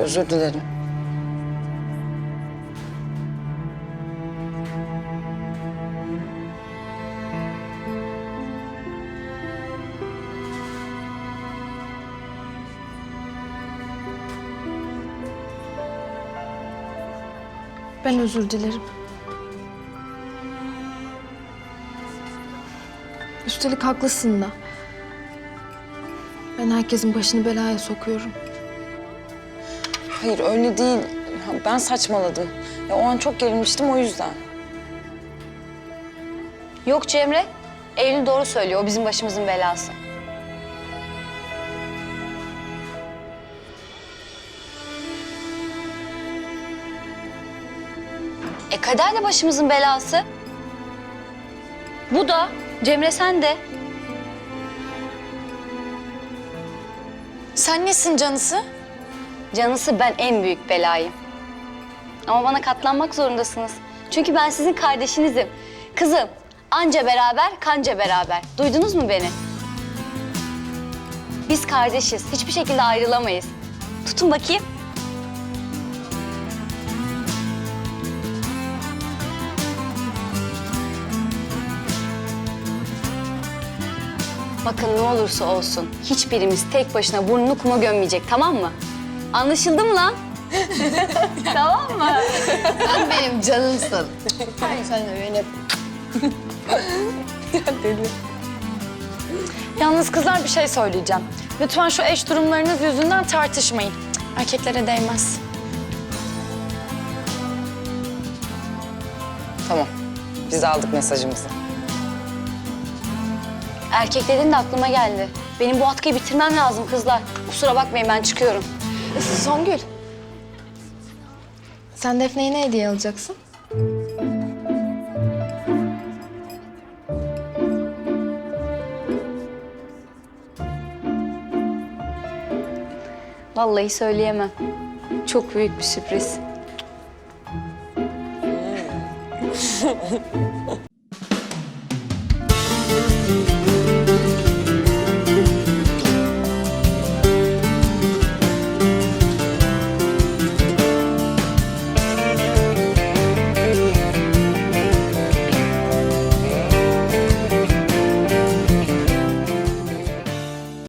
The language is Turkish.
özür dilerim. Ben özür dilerim. Üstelik haklısın da. Ben herkesin başını belaya sokuyorum. Hayır öyle değil. Ya Ben saçmaladım. Ya o an çok gerilmiştim o yüzden. Yok Cemre. Eylül doğru söylüyor. O bizim başımızın belası. E kader de başımızın belası. Bu da. Cemre sen de. Sen nesin canısı? Canısı ben en büyük belayım. Ama bana katlanmak zorundasınız. Çünkü ben sizin kardeşinizim. Kızım, anca beraber, kanca beraber. Duydunuz mu beni? Biz kardeşiz. Hiçbir şekilde ayrılamayız. Tutun bakayım. Bakın ne olursa olsun hiçbirimiz tek başına burnunu kuma gömmeyecek tamam mı? Anlaşıldı mı lan? tamam mı? Sen benim canımsın. Sen de benim. Yalnız kızlar bir şey söyleyeceğim. Lütfen şu eş durumlarınız yüzünden tartışmayın. Erkeklere değmez. Tamam. Biz aldık mesajımızı. Erkek dedin de aklıma geldi. Benim bu atkıyı bitirmem lazım kızlar. Kusura bakmayın ben çıkıyorum. Songül. Sen Defne'ye ne hediye alacaksın? Vallahi söyleyemem. Çok büyük bir sürpriz.